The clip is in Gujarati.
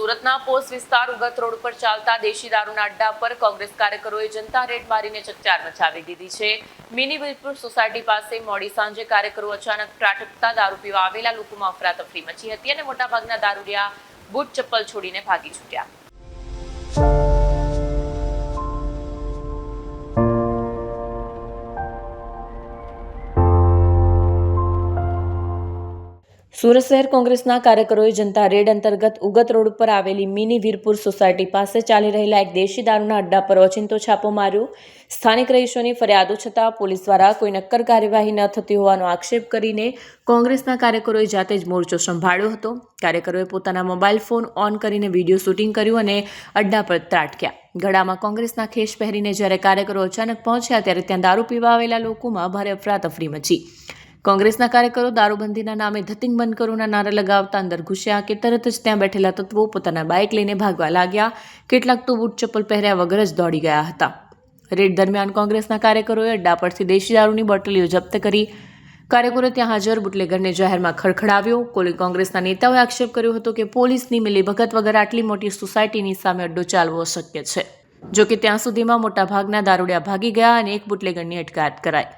સુરતના પોસ્ટ વિસ્તાર ઉગત રોડ પર ચાલતા દેશી દારૂના અડ્ડા પર કોંગ્રેસ કાર્યકરોએ જનતા રેડ મારીને ચકચાર મચાવી દીધી છે. મિની વિલપુર સોસાયટી પાસે મોડી સાંજે કાર્યકરો અચાનક ત્રાટકતા દારૂ પીવા આવેલા લોકોમાં અફરાતફરી મચી હતી અને મોટાભાગના દારૂડિયા બૂટ ચપ્પલ છોડીને ભાગી છૂટ્યા. સુરત શહેર કોંગ્રેસના કાર્યકરોએ જનતા રેડ અંતર્ગત ઉગત રોડ ઉપર આવેલી મિની વીરપુર સોસાયટી પાસે ચાલી રહેલા એક દેશી દારૂના અડ્ડા પર ઓચિંતો છાપો માર્યો. સ્થાનિક રહીશોની ફરિયાદો છતાં પોલીસ દ્વારા કોઈ નક્કર કાર્યવાહી ન થતી હોવાનો આક્ષેપ કરીને કોંગ્રેસના કાર્યકરોએ જાતે જ મોરચો સંભાળ્યો હતો. કાર્યકરોએ પોતાના મોબાઈલ ફોન ઓન કરીને વીડિયો શૂટિંગ કર્યું અને અડ્ડા પર ત્રાટક્યા. ગળામાં કોંગ્રેસના ખેસ પહેરીને જ્યારે કાર્યકરો અચાનક પહોંચ્યા ત્યારે ત્યાં દારૂ પીવા આવેલા લોકોમાં ભારે અફરાતફરી મચી. કોંગ્રેસના કાર્યકરો દારૂબંધીના નામે ધતિંગ બંધ કરોના નારા લગાવતા અંદર ઘૂસ્યા કે તરત જ ત્યાં બેઠેલા તત્વો પોતાના બાઇક લઈને ભાગવા લાગ્યા. કેટલાક તો બૂટ ચપ્પલ પહેર્યા વગર જ દોડી ગયા હતા. રેડ દરમિયાન કોંગ્રેસના કાર્યકરોએ અડ્ડા પરથી દેશી દારૂની બોટલીઓ જપ્ત કરી. કાર્યકરો ત્યાં હાજર બુટલેગરને જાહેરમાં ખડખડાવ્યો. કોલી, કોંગ્રેસના નેતાઓએ આક્ષેપ કર્યો હતો કે પોલીસની મિલીભગત વગર આટલી મોટી સોસાયટીની સામે અડ્ડો ચાલવો અશક્ય છે. જો કે ત્યાં સુધીમાં મોટાભાગના દારૂડિયા ભાગી ગયા અને એક બુટલેગરની અટકાયત કરાઈ.